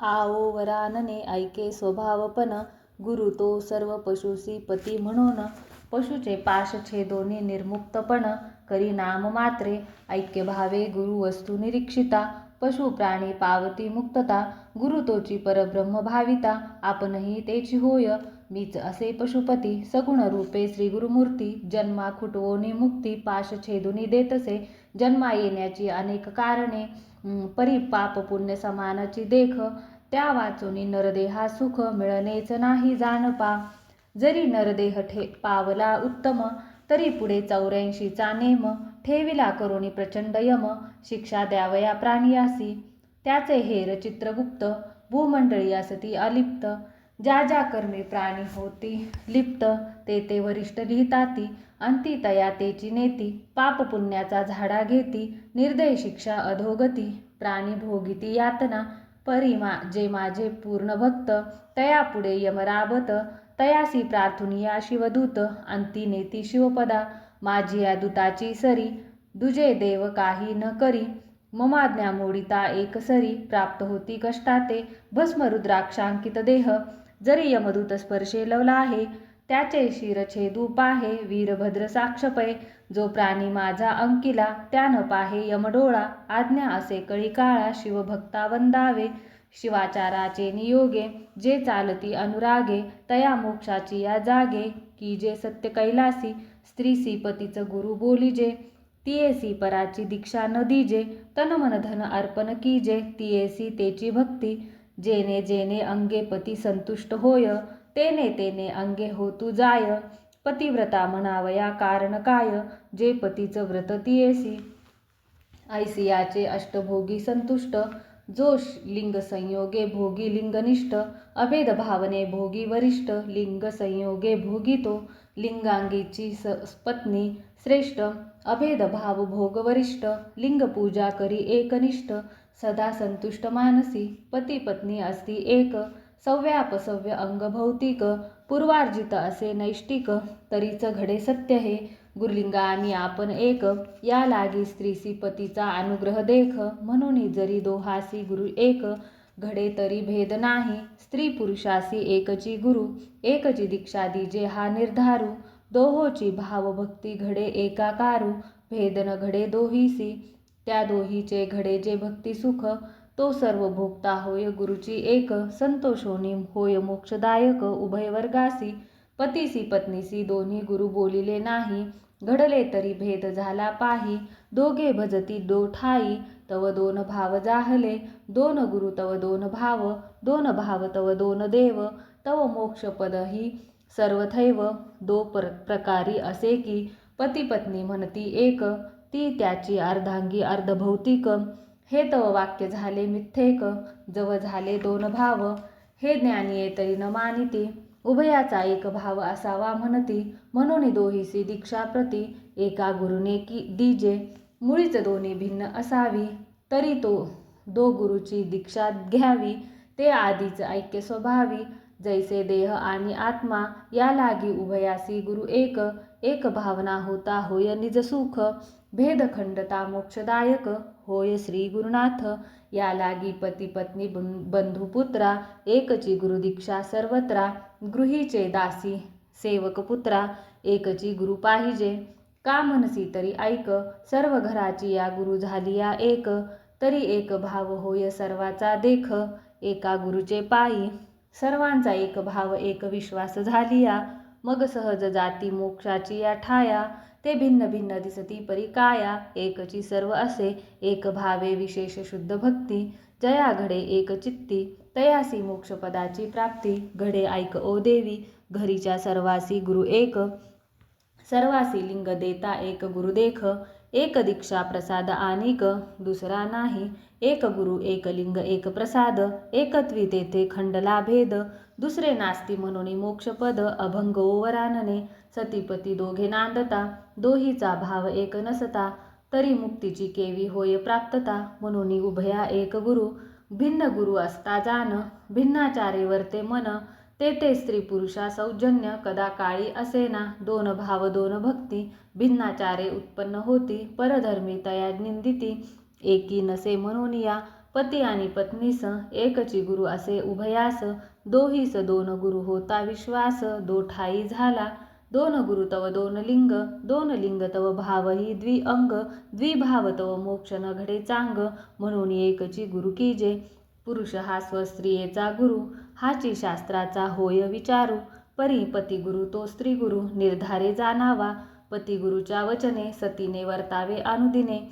आओ वरानने ऐके स्वभावपण गुरु तो सर्व पशुसी पती म्हणून. पशुचे पाश छेदोनी निर्मुक्तपण करी नाम मात्रे. ऐक्य भावे गुरु वस्तू निरीक्षिता. पशु प्राणी पावती मुक्तता. गुरु तोची परब्रह्म भाविता. आपणही तेची होय. मीच असे पशुपती. सगुण रूपे श्री गुरुमूर्ती. जन्मा खुटवोनी मुक्ती. पाश छेदुनी देतसे. जन्मा येण्याची अनेक कारणे. परी पाप पुण्य समानाची देख त्या वाचूनी नरदेहा सुख मिळणेच नाही जाणपा. जरी नरदेह ठे पावला उत्तम तरी पुढे चौऱ्याऐंशीचा नेम ठेविला करुणी प्रचंड यम शिक्षा द्यावया प्राणियासी त्याचे हेर चित्रगुप्त भूमंडळी असती अलिप्त. ज्या ज्या कर्मी प्राणी होती लिप्त ते ते वरिष्ठ लिहिताती अंती तया तेची नेती पाप पुण्याचा झाडा घेती निर्दय शिक्षा अधोगती प्राणी भोगिती यातना परी मा जे माझे पूर्ण भक्त तया पुढे यमराबत तयासी प्रार्थुनिया शिवदूत अंती नेती शिवपदा माझी या दूताची सरी दुजे देव काही न करी ममाज्ञा मोडिता एक सरी प्राप्त होती कष्टाते भस्म रुद्राक्षांकित देह जरी यमदूत स्पर्शे लवला आहे त्याचे शिरछेदू पाहे वीरभद्र साक्षपय जो प्राणी माझा अंकिला त्यान पाहे यमडोळा. आज्ञा असे कळी काळा शिवभक्ता वंदावे. शिवाचाराचे नियोगे जे चालती अनुरागे. तया मोक्षाची या जागे की जे सत्य कैलासी. स्त्रीसी पतीचं गुरु बोलिजे तियेसी पराची दीक्षा न दिजे. तन मन धन अर्पण कीजे तियेसी तेची भक्ती. जेने जेने अंगे पती संतुष्ट होय तेने तेने अंगे होतू जाय. पतिव्रता म्हणावया कारण काय? जे पतीचं व्रत तियेसी. ऐसियाचे अष्टभोगी संतुष्ट. जोश लिंग संयोगे भोगी लिंगनिष्ठ अभेद भावने भोगी वरिष्ठ. लिंग संयोगे भोगी तो लिंगांगीची स पत्नी श्रेष्ठ. अभेद भाव भोग वरिष्ठ लिंग पूजा करी एकनिष्ठ सदा संतुष्ट मानसी पती पत्नी असती एक सव्यापसव्य अंगभौतिक अंग भौतिक पूर्वार्जित असे नैष्टिक तरीच घडे सत्य हे गुरुलिंगा आणि आपण एक या लागी स्त्रीसी पतीचा अनुग्रह देख म्हणून जरी दोहासी गुरु एक घडे तरी भेद नाही स्त्री पुरुषासी एकची गुरु एकची दीक्षा दिजे हा निर्धारू दोहोची भावभक्ती घडे एकाकारू भेद न घडे दोहीसी. त्या दोहीचे घडे जे भक्ती सुख तो सर्व भोगता होय गुरुची एक. संतोषोनी होय मोक्षदायक उभय वर्गासी. पतीसी पत्नीसी दोन्ही गुरु बोलिले नाही. घडले तरी भेद झाला पाही. दोघे भजती दो ठाई तव दोन भाव जाहले. दोन गुरु तव दोन भाव. दोन भाव तव दोन देव. तव मोक्षपदही सर्वथैव दो पर प्रकारी असे की पतीपत्नी म्हणती एक ती त्याची अर्धांगी अर्धभौतिक. हे तव वाक्य झाले मिथ्येक जव झाले दोन भाव. हे ज्ञानीये तरी न मानिती. उभयाचा एक भाव असावा म्हणती. म्हणून दोहीसी दीक्षाप्रती. एका गुरुने की दिजे. मुळीच दोन्ही भिन्न असावी. तरी तो दो गुरुची दीक्षा घ्यावी. ते आधीच ऐक्य स्वभावी. जैसे देह आणि आत्मा या लागी उभयासी गुरु एक एक भावना होता होय निज सुख भेदखंडता मोक्षदायक होय श्री गुरुनाथ या लागी पती पत्नी बंधुपुत्रा एकची गुरुदीक्षा सर्वत्रा गृहीचे दासी सेवक पुत्रा एकची गुरु पाहिजे. का म्हणसी तरी ऐक सर्व घराची या गुरु झाली या एक तरी एक भाव होय सर्वाचा देख एका गुरुचे पायी सर्वांचा एक भाव एक विश्वास झालिया. मग सहज जाती मोक्षाची या ठाया ते भिन्न भिन्न दिसती परी काया. एकची सर्व असे एक भावे विशेष शुद्ध भक्ती. जया घडे एक चित्ती. तयासी मोक्षपदाची प्राप्ती. घडे ऐक ओ देवी. घरीच्या सर्वासी गुरु एक. सर्वासी लिंग देता एक गुरु देख. एक दीक्षा प्रसाद आनिक दुसरा नाही. एक गुरु एक लिंग एक प्रसाद. एकत्वी तेथे खंडला भेद दुसरे नास्ती म्हणून मोक्षपद अभंग ओवरानने. सतीपती दोघे नांदता. दोहीचा भाव एक नसता. तरी मुक्तीची केवी होय प्राप्तता. म्हणून उभया एक गुरु. भिन्न गुरु असता जान. भिन्नाचारे वर्ते मन. ते ते स्त्री पुरुषा सौजन्य कदा काळी असेना दोन भाव दोन भक्ती भिन्नाचारे उत्पन्न होती परधर्मी तया निंदिती एकी नसे म्हणून या पती आणि पत्नीस एकची गुरु असे उभयास दोहीस दोन गुरु होता विश्वास दो ठाई झाला दोन गुरु तव दोन लिंग दोन लिंग तव भावही द्विअंग द्विभाव तव मोक्ष न घडे चांग म्हणून एकची गुरु कीजे पुरुष हा स्वस्त्रियेचा गुरु हाची शास्त्राचा होय विचारू. परी पतिगुरु तो स्त्रीगुरु निर्धारे जाणावा. पतिगुरुच्या वचने सतीने वर्तावे अनुदिने.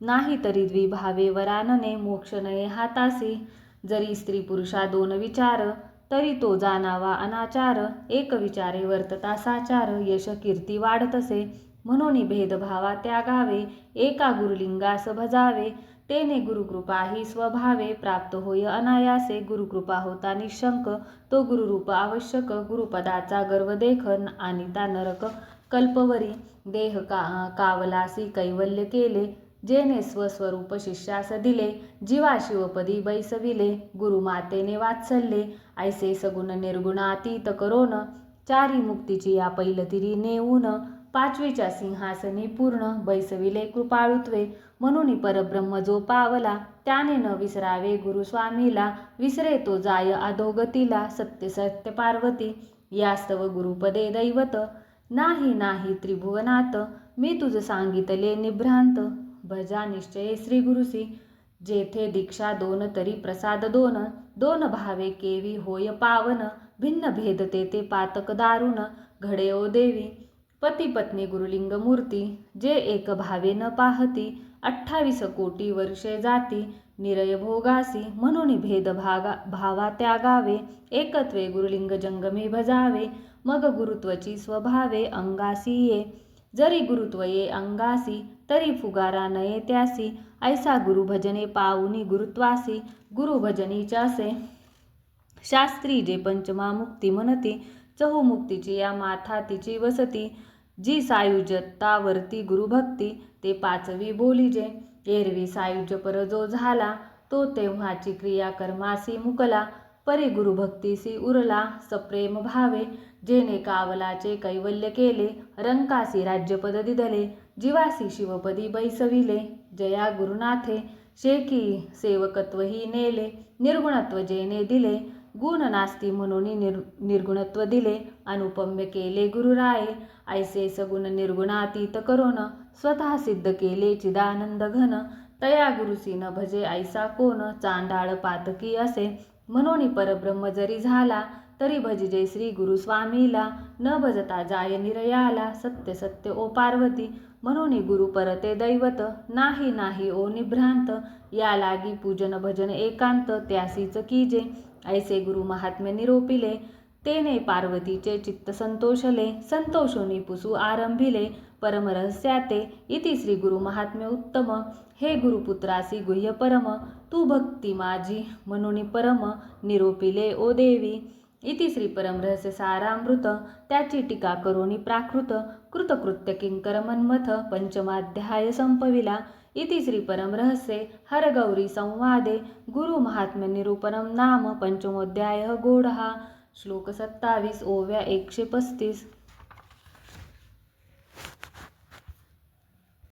नाही तरी द्विभावे वरानने मोक्ष नये हातासी जरी स्त्री पुरुषा दोन विचार तरी तो जाणावा अनाचार. एक विचारे वर्तता साचार यश कीर्ती वाढतसे. म्हणून भेदभावा त्यागावे एका गुरुलिंगास भजावे तेने गुरुकृपा ही स्वभावे प्राप्त होय अनायासे गुरुकृपा होता निशंक तो गुरुरूप आवश्यक गुरुपदाचा गर्व देखन आणिता नरक कल्पवरी देह का कावलासी कैवल्य केले जेने स्वस्वरूप शिष्यास दिले जीवा शिवपदी बैसविले गुरुमातेने वात्सल्ये ऐसे सगुण निर्गुणातीत करोन चारी मुक्तीची या पैलतिरी नेऊन पाचवीच्या सिंहासनी पूर्ण बैसविले कृपाळुत्वे. म्हणून परब्रह्म जो पावला त्याने न विसरावे गुरुस्वामीला विसरे तो जाय अधोगतीला सत्य सत्य पार्वती. यास्तव गुरुपदे दैवत. नाही नाही त्रिभुवनात. मी तुझ सांगितले निभ्रांत. भजा निश्चये श्री गुरुसी जेथे दीक्षा दोन तरी प्रसाद दोन. दोन भावे केवी होय पावन. भिन्न भेद ते पातक दारुण. घडे ओ देवी. पती पत्नी गुरुलिंग मूर्ती जे एक भावे न पाहती अठ्ठावीस कोटी वर्षे जाती निरय भोगासी म्हणून भेद भागा भावा त्यागावे एकत्वे गुरुलिंग जंगमे भजावे मग गुरुत्वची स्वभावे अंगासी ये. जरी गुरुत्व ये अंगासी तरी फुगारा नये त्यासी ऐसा गुरुभजने पाऊनी गुरुत्वासी गुरुभजनीच्यासे शास्त्री जे पंचमा मुक्ती म्हणती चहुमुक्तीची या माथा तिची वसती जी सायुज्यतावरती गुरुभक्ती ते पाचवी बोलीजे एरवी सायुज्य पर जो झाला तो तेव्हाची क्रिया कर्मासी मुकला परी गुरुभक्तीसी उरला सप्रेम भावे जेने कावलाचे कैवल्य केले रंकासी राज्यपद दिदले जीवासी शिवपदी बैसविले जया गुरुनाथे शेकी सेवकत्वही नेले निर्गुणत्व जेने दिले गुण नास्ती म्हणून निर निर्गुणत्व दिले अनुपम्य केले गुरुराये. ऐसे सगुण निर्गुणातीत करोन स्वतः सिद्ध केले चिदानंद घन. तया गुरुसी न भजे ऐसा कोण चांडाळ पातकी असे. म्हणून परब्रह्म जरी झाला तरी भजिजे श्री गुरुस्वामीला न भजता जाय निरयाला सत्य सत्य ओ पार्वती. म्हणून गुरु परते दैवत नाही नाही ओ निभ्रांत. या लागी पूजन भजन एकांत त्यासीच कीजे ऐसे गुरु महात्म्य निरोपिले तेने पार्वतीचे चित्त संतोषले संतोषोनी पुसू आरंभिले परमरहस्याते इति श्री गुरु महात्म्य उत्तम. हे गुरुपुत्रासी गुह्य परम तू भक्ती माझी म्हणून परम निरोपिले ओ देवी. इति श्री परमरहस्य सारामृत त्याची टीका करोनी प्राकृत. कृतकृत्य किंकर मन्मथ पंचमाध्याय संपविला. इति श्री परमरहस्ये हरगौरी संवादे गुरु महात्म्य निरूपणम नाम पंचमोध्याय गोढहा श्लोक सत्तावीस ओव्या एकशे पस्तीस।